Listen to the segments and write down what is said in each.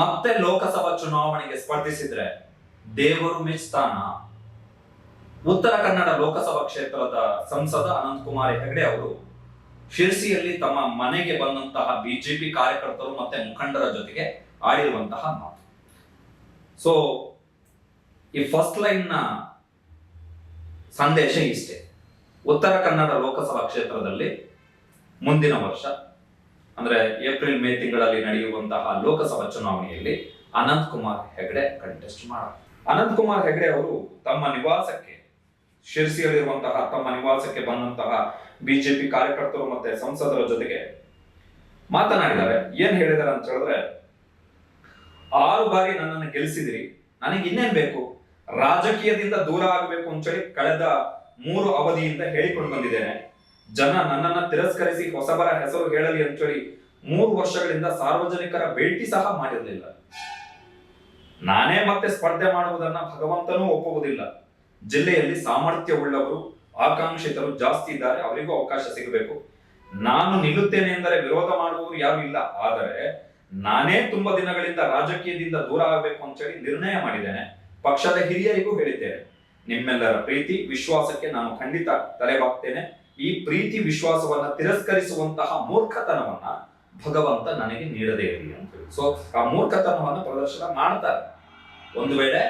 ಮತ್ತೆ ಲೋಕಸಭಾ ಚುನಾವಣೆಗೆ ಸ್ಪರ್ಧಿಸಿದ್ರೆ ದೇವರು ಮೆಚ್ತಾನ? ಉತ್ತರ ಕನ್ನಡ ಲೋಕಸಭಾ ಕ್ಷೇತ್ರದ ಸಂಸದ ಅನಂತಕುಮಾರ್ ಹೆಗಡೆ ಅವರು ಶಿರ್ಸಿಯಲ್ಲಿ ತಮ್ಮ ಮನೆಗೆ ಬಂದಂತಹ ಬಿಜೆಪಿ ಕಾರ್ಯಕರ್ತರು ಮತ್ತೆ ಮುಖಂಡರ ಜೊತೆಗೆ ಆಡಿರುವಂತಹ ಮಾತು. ಸೊ ಈ ಫಸ್ಟ್ ಲೈನ್ನ ಸಂದೇಶ ಇಷ್ಟೇ. ಉತ್ತರ ಕನ್ನಡ ಲೋಕಸಭಾ ಕ್ಷೇತ್ರದಲ್ಲಿ ಮುಂದಿನ ವರ್ಷ ಅಂದ್ರೆ ಏಪ್ರಿಲ್ ಮೇ ತಿಂಗಳಲ್ಲಿ ನಡೆಯುವಂತಹ ಲೋಕಸಭಾ ಚುನಾವಣೆಯಲ್ಲಿ ಅನಂತ್ ಕುಮಾರ್ ಹೆಗಡೆ ಕಂಟೆಸ್ಟ್ ಮಾಡ ಅನಂತ್ ಕುಮಾರ್ ಹೆಗಡೆ ಅವರು ತಮ್ಮ ನಿವಾಸಕ್ಕೆ, ಶಿರ್ಸಿಯಲ್ಲಿರುವಂತಹ ತಮ್ಮ ನಿವಾಸಕ್ಕೆ ಬಂದಂತಹ ಬಿಜೆಪಿ ಕಾರ್ಯಕರ್ತರು ಮತ್ತೆ ಸಂಸದರ ಜೊತೆಗೆ ಮಾತನಾಡಿದ್ದಾರೆ. ಏನ್ ಹೇಳಿದ್ದಾರೆ ಅಂತ ಹೇಳಿದ್ರೆ, ಆರು ಬಾರಿ ನನ್ನನ್ನು ಗೆಲ್ಸಿದಿರಿ, ನನಗೆ ಇನ್ನೇನ್ ಬೇಕು? ರಾಜಕೀಯದಿಂದ ದೂರ ಆಗಬೇಕು ಅಂತೇಳಿ ಕಳೆದ ಮೂರು ಅವಧಿಯಿಂದ ಹೇಳಿಕೊಂಡು ಬಂದಿದ್ದೇನೆ. ಜನ ನನ್ನನ್ನ ತಿರಸ್ಕರಿಸಿ ಹೊಸಬರ ಹೆಸರು ಹೇಳಲಿ ಅಂತೇಳಿ ಮೂರು ವರ್ಷಗಳಿಂದ ಸಾರ್ವಜನಿಕರ ಭೇಟಿ ಸಹ ಮಾಡಿರಲಿಲ್ಲ. ನಾನೇ ಮತ್ತೆ ಸ್ಪರ್ಧೆ ಮಾಡುವುದನ್ನ ಭಗವಂತನೂ ಒಪ್ಪುವುದಿಲ್ಲ. ಜಿಲ್ಲೆಯಲ್ಲಿ ಸಾಮರ್ಥ್ಯವುಳ್ಳವರು, ಆಕಾಂಕ್ಷಿತರು ಜಾಸ್ತಿ ಇದ್ದಾರೆ, ಅವರಿಗೂ ಅವಕಾಶ ಸಿಗಬೇಕು. ನಾನು ನಿಲ್ಲುತ್ತೇನೆ ಎಂದರೆ ವಿರೋಧ ಮಾಡುವವರು ಯಾರು ಇಲ್ಲ. ಆದರೆ ನಾನೇ ತುಂಬಾ ದಿನಗಳಿಂದ ರಾಜಕೀಯದಿಂದ ದೂರ ಆಗಬೇಕು ಅಂತೇಳಿ ನಿರ್ಣಯ ಮಾಡಿದ್ದೇನೆ. ಪಕ್ಷದ ಹಿರಿಯರಿಗೂ ಹೇಳಿದ್ದೇನೆ. ನಿಮ್ಮೆಲ್ಲರ ಪ್ರೀತಿ, ವಿಶ್ವಾಸಕ್ಕೆ ನಾನು ಖಂಡಿತ ತಲೆಬಾಗ್ತೇನೆ ಈ ಪ್ರೀತಿ ವಿಶ್ವಾಸವನ್ನ ತಿರಸ್ಕರಿಸುವಂತಹ ಮೂರ್ಖತನವನ್ನ ಭಗವಂತ ನನಗೆ ನೀಡದೇ ಇರಲಿ ಅಂತ ಹೇಳಿ. ಸೊ ಆ ಮೂರ್ಖತನವನ್ನ ಪ್ರದರ್ಶನ ಮಾಡ್ತಾರೆ. ಒಂದು ವೇಳೆ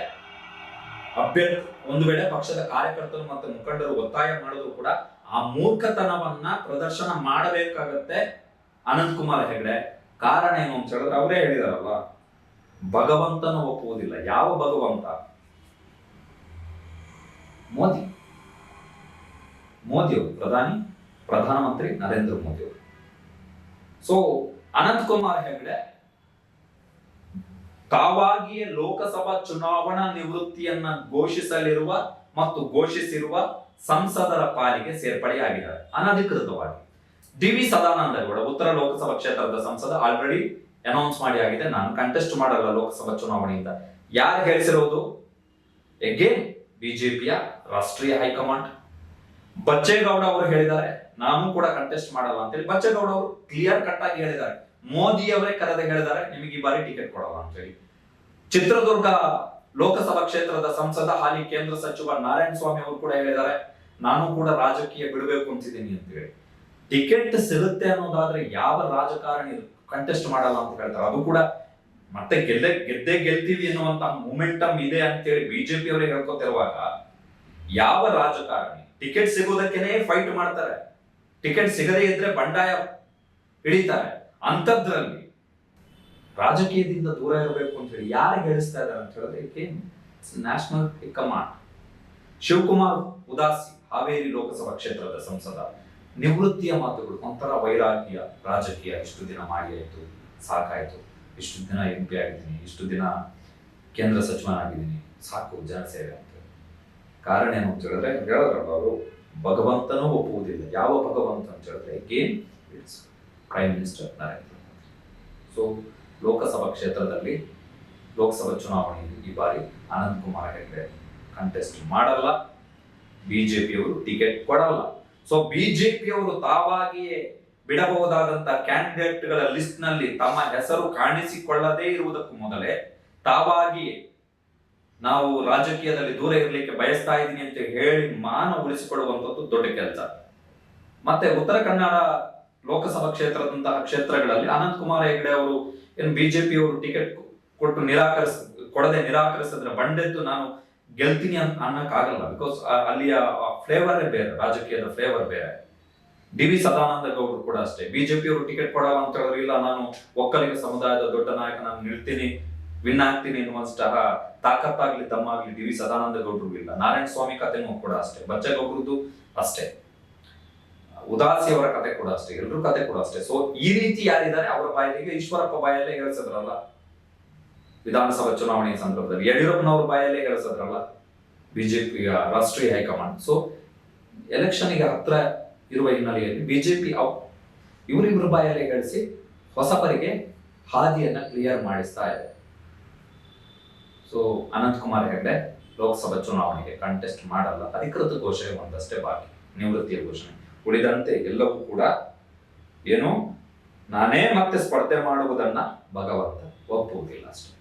ಅಭ್ಯರ್ಥಿ, ಒಂದು ವೇಳೆ ಪಕ್ಷದ ಕಾರ್ಯಕರ್ತರು ಮತ್ತು ಮುಖಂಡರು ಒತ್ತಾಯ ಮಾಡಿದ್ರು ಕೂಡ ಆ ಮೂರ್ಖತನವನ್ನ ಪ್ರದರ್ಶನ ಮಾಡಬೇಕಾಗತ್ತೆ ಅನಂತ್ ಕುಮಾರ್ ಹೆಗಡೆ. ಕಾರಣ ಏನು ಅಂತ ಹೇಳಿದ್ರೆ ಅವರೇ ಹೇಳಿದಾರಲ್ವಾ ಭಗವಂತನ ಒಪ್ಪುವುದಿಲ್ಲ. ಯಾವ ಭಗವಂತ? ಮೋದಿ. ಮೋದಿ ಅವರು ಪ್ರಧಾನಿ, ಪ್ರಧಾನಮಂತ್ರಿ ನರೇಂದ್ರ ಮೋದಿ ಅವರು ಸೊ ಅನಂತ್ ಕುಮಾರ್ ಹೆಗಡೆ ತಾವಾಗಿಯೇ ಲೋಕಸಭಾ ಚುನಾವಣಾ ನಿವೃತ್ತಿಯನ್ನ ಘೋಷಿಸಲಿರುವ ಮತ್ತು ಘೋಷಿಸಿರುವ ಸಂಸದರ ಪಾಲಿಗೆ ಸೇರ್ಪಡೆಯಾಗಿದ್ದಾರೆ, ಅನಧಿಕೃತವಾಗಿ. ಡಿ ವಿ ಸದಾನಂದ ಗೌಡ, ಉತ್ತರ ಲೋಕಸಭಾ ಕ್ಷೇತ್ರದ ಸಂಸದ ಆಲ್ರೆಡಿ ಅನೌನ್ಸ್ ಮಾಡಿ ಆಗಿದೆ. ನಾನು ಕಂಟೆಸ್ಟ್ ಮಾಡಲ್ಲ ಲೋಕಸಭಾ ಚುನಾವಣೆಯಿಂದ. ಯಾರು ಹೇಳಿಸಿರೋದು? ಎಗೇನ್ ಬಿಜೆಪಿಯ ರಾಷ್ಟ್ರೀಯ ಹೈಕಮಾಂಡ್. ಬಚ್ಚೇಗೌಡ ಅವರು ಹೇಳಿದ್ದಾರೆ, ನಾನು ಕೂಡ ಕಂಟೆಸ್ಟ್ ಮಾಡಲ್ಲ ಅಂತೇಳಿ ಬಚ್ಚೇಗೌಡ ಅವರು ಕ್ಲಿಯರ್ ಕಟ್ ಆಗಿ ಹೇಳಿದ್ದಾರೆ. ಮೋದಿ ಅವರೇ ಕರೆದ ಹೇಳಿದ್ದಾರೆ, ನಿಮಗೆ ಈ ಬಾರಿ ಟಿಕೆಟ್ ಕೊಡಲ್ಲ ಅಂತೇಳಿ. ಚಿತ್ರದುರ್ಗ ಲೋಕಸಭಾ ಕ್ಷೇತ್ರದ ಸಂಸದ ಹಾಲಿ ಕೇಂದ್ರ ಸಚಿವ ನಾರಾಯಣ ಸ್ವಾಮಿ ಅವರು ಕೂಡ ಹೇಳಿದ್ದಾರೆ, ನಾನು ಕೂಡ ರಾಜಕೀಯ ಬಿಡಬೇಕು ಅಂತಿದ್ದೀನಿ ಅಂತ ಹೇಳಿ ಟಿಕೆಟ್ ಸಿಗುತ್ತೆ ಅನ್ನೋದಾದ್ರೆ ಯಾವ ರಾಜಕಾರಣಿ ಕಂಟೆಸ್ಟ್ ಮಾಡಲ್ಲ ಅಂತ ಹೇಳ್ತಾರೆ. ಅದು ಕೂಡ ಮತ್ತೆ ಗೆದ್ದೆ ಗೆದ್ದೆ ಗೆಲ್ತೀವಿ ಅನ್ನುವಂತಹ ಮೊಮೆಂಟಮ್ ಇದೆ ಅಂತೇಳಿ ಬಿಜೆಪಿ ಅವರೇ ಹೇಳ್ಕೊತಿರುವಾಗ, ಯಾವ ರಾಜಕಾರಣಿ ಟಿಕೆಟ್ ಸಿಗೋದಕ್ಕೇನೆ ಫೈಟ್ ಮಾಡ್ತಾರೆ. ಟಿಕೆಟ್ ಸಿಗದೇ ಇದ್ರೆ ಬಂಡಾಯ ಹಿಡಿತಾರೆ. ಅಂಥದ್ರಲ್ಲಿ ರಾಜಕೀಯದಿಂದ ದೂರ ಇರಬೇಕು ಅಂತ ಹೇಳಿ ಯಾರು ಹೇಳಿಸ್ತಾ ಇದ್ದಾರೆ ಅಂತ ಹೇಳಿದ್ರೆ ನ್ಯಾಷನಲ್ ಕಮಾಂಡ್ ಶಿವಕುಮಾರ್ ಉದಾಸಿ ಹಾವೇರಿ ಲೋಕಸಭಾ ಕ್ಷೇತ್ರದ ಸಂಸದ. ನಿವೃತ್ತಿಯ ಮಾತುಗಳು ಒಂಥರ ವೈರಾಗ್ಯ ರಾಜಕೀಯ. ಇಷ್ಟು ದಿನ ಮಾಡಿ ಆಯ್ತು, ಸಾಕಾಯ್ತು. ಇಷ್ಟು ದಿನ ಎಂ ಪಿ ಆಗಿದ್ದೀನಿ, ಇಷ್ಟು ದಿನ ಕೇಂದ್ರ ಸಚಿವನಾಗಿದ್ದೀನಿ, ಸಾಕು ಜನಸೇವೆ. ಕಾರಣ ಏನು ಅಂತ ಹೇಳಿದ್ರೆ ಹೇಳಿದ್ರಲ್ಲ ಅವರು, ಭಗವಂತನೂ ಒಪ್ಪುವುದಿಲ್ಲ. ಯಾವ ಭಗವಂತ ಅಂತ ಹೇಳಿದ್ರೆ game it's prime minister Narendra so Lok Sabha ಕ್ಷೇತ್ರದಲ್ಲಿ ಲೋಕಸಭಾ ಚುನಾವಣೆಯಲ್ಲಿ ಈ ಬಾರಿ ಅನಂತ್ ಕುಮಾರ್ ಹೆಗಡೆ ಕಂಟೆಸ್ಟ್ ಮಾಡಲ್ಲ. ಬಿಜೆಪಿಯವರು ಟಿಕೆಟ್ ಕೊಡಲ್ಲ. ಸೊ ಬಿಜೆಪಿಯವರು ತಾವಾಗಿಯೇ ಬಿಡಬಹುದಾದಂತಹ ಕ್ಯಾಂಡಿಡೇಟ್ಗಳ ಲಿಸ್ಟ್ನಲ್ಲಿ ತಮ್ಮ ಹೆಸರು ಕಾಣಿಸಿಕೊಳ್ಳದೇ ಇರುವುದಕ್ಕೂ ಮೊದಲೇ ತಾವಾಗಿಯೇ ನಾವು ರಾಜಕೀಯದಲ್ಲಿ ದೂರ ಇರಲಿಕ್ಕೆ ಬಯಸ್ತಾ ಇದ್ದೀನಿ ಅಂತ ಹೇಳಿ ಮಾನ ಉಳಿಸಿಕೊಳ್ಳುವಂಥದ್ದು ದೊಡ್ಡ ಕೆಲಸ. ಮತ್ತೆ ಉತ್ತರ ಕನ್ನಡ ಲೋಕಸಭಾ ಕ್ಷೇತ್ರದಂತಹ ಕ್ಷೇತ್ರಗಳಲ್ಲಿ ಅನಂತ್ ಕುಮಾರ್ ಹೆಗಡೆ ಅವರು ಏನು ಬಿಜೆಪಿ ಅವರು ಟಿಕೆಟ್ ಕೊಟ್ಟು ನಿರಾಕರಿಸ, ಕೊಡದೆ ನಿರಾಕರಿಸಿದ್ರೆ ಬಂಡೆದ್ದು ನಾನು ಗೆಲ್ತೀನಿ ಅಂತ ಅನ್ನಕ್ಕಾಗಲ್ಲ. ಬಿಕಾಸ್ ಅಲ್ಲಿಯ ಫ್ಲೇವರೇ ಬೇರೆ, ರಾಜಕೀಯದ ಫ್ಲೇವರ್ ಬೇರೆ. ಡಿ ವಿ ಸದಾನಂದ ಗೌಡರು ಕೂಡ ಅಷ್ಟೇ. ಬಿಜೆಪಿ ಅವರು ಟಿಕೆಟ್ ಕೊಡಲ್ಲ ಅಂತ ಹೇಳಿದ್ರೆ ಇಲ್ಲ, ನಾನು ಒಕ್ಕಲಿಗ ಸಮುದಾಯದ ದೊಡ್ಡ ನಾಯಕ, ನಾನು ನಿಲ್ತೀನಿ. ವಿನ್ ಆಗ್ತೀನಿ ಎನ್ನುವಂತಹ ತಾಕತ್ತಾಗ್ಲಿ ದಮ್ಮಾಗ್ಲಿ ಡಿ ವಿ ಸದಾನಂದ ಗೌಡರು ಇಲ್ಲ. ನಾರಾಯಣ ಸ್ವಾಮಿ ಕಥೆನೂ ಕೂಡ ಅಷ್ಟೇ. ಬಚ್ಚೇಗೌಡರದು ಅಷ್ಟೇ. ಉದಾಸಿಯವರ ಕತೆ ಕೂಡ ಅಷ್ಟೇ. ಎಲ್ಲರೂ ಕತೆ ಕೂಡ ಅಷ್ಟೇ. ಸೊ ಈ ರೀತಿ ಯಾರಿದ್ದಾರೆ ಅವರ ಬಾಯಲ್ಲಿಗೆ ಈಶ್ವರಪ್ಪ ಬಾಯಲ್ಲೇ ಹೇಳಿಸಿದ್ರಲ್ಲ? ವಿಧಾನಸಭಾ ಚುನಾವಣೆಯ ಸಂದರ್ಭದಲ್ಲಿ. ಯಡಿಯೂರಪ್ಪನವ್ರ ಬಾಯಲ್ಲೇ ಹೇಳಿಸಿದ್ರಲ್ಲ? ಬಿಜೆಪಿಯ ರಾಷ್ಟ್ರೀಯ ಹೈಕಮಾಂಡ್. ಸೊ ಎಲೆಕ್ಷನ್ಗೆ ಹತ್ರ ಇರುವ ಹಿನ್ನೆಲೆಯಲ್ಲಿ ಬಿಜೆಪಿ ಇವರಿಬ್ಬರ ಬಾಯಲ್ಲೇ ಗಳಿಸಿ ಹೊಸಬರಿಗೆ ಹಾದಿಯನ್ನ ಕ್ಲಿಯರ್ ಮಾಡಿಸ್ತಾ ಇದೆ. ಸೊ ಅನಂತ್ ಕುಮಾರ್ ಹೆಗಡೆ ಲೋಕಸಭಾ ಚುನಾವಣೆಗೆ ಕಂಟೆಸ್ಟ್ ಮಾಡಲ್ಲ. ಅಧಿಕೃತ ಘೋಷಣೆ ಒಂದಷ್ಟೇ ಬಾಕಿ. ನಿವೃತ್ತಿಯ ಘೋಷಣೆ. ಉಳಿದಂತೆ ಎಲ್ಲವೂ ಕೂಡ ಏನು? ನಾನೇ ಮತ್ತೆ ಸ್ಪರ್ಧೆ ಮಾಡುವುದನ್ನ ಭಗವಂತ ಒಪ್ಪುವುದಿಲ್ಲ ಅಷ್ಟೇ.